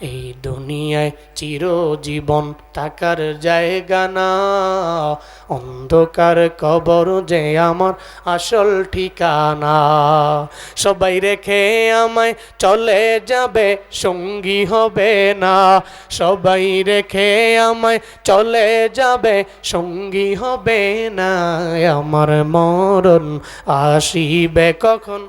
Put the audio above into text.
এই দুনিয়ায় চিরজীবন থাকার জায়গা না। অন্ধকার কবর যে আমার আসল ঠিকানা। সবাই রেখে আমায় চলে যাবে, সঙ্গী হবে না। সবাই রেখে আমায় চলে যাবে, সঙ্গী হবে না। আমার মরণ আসিবে কখন?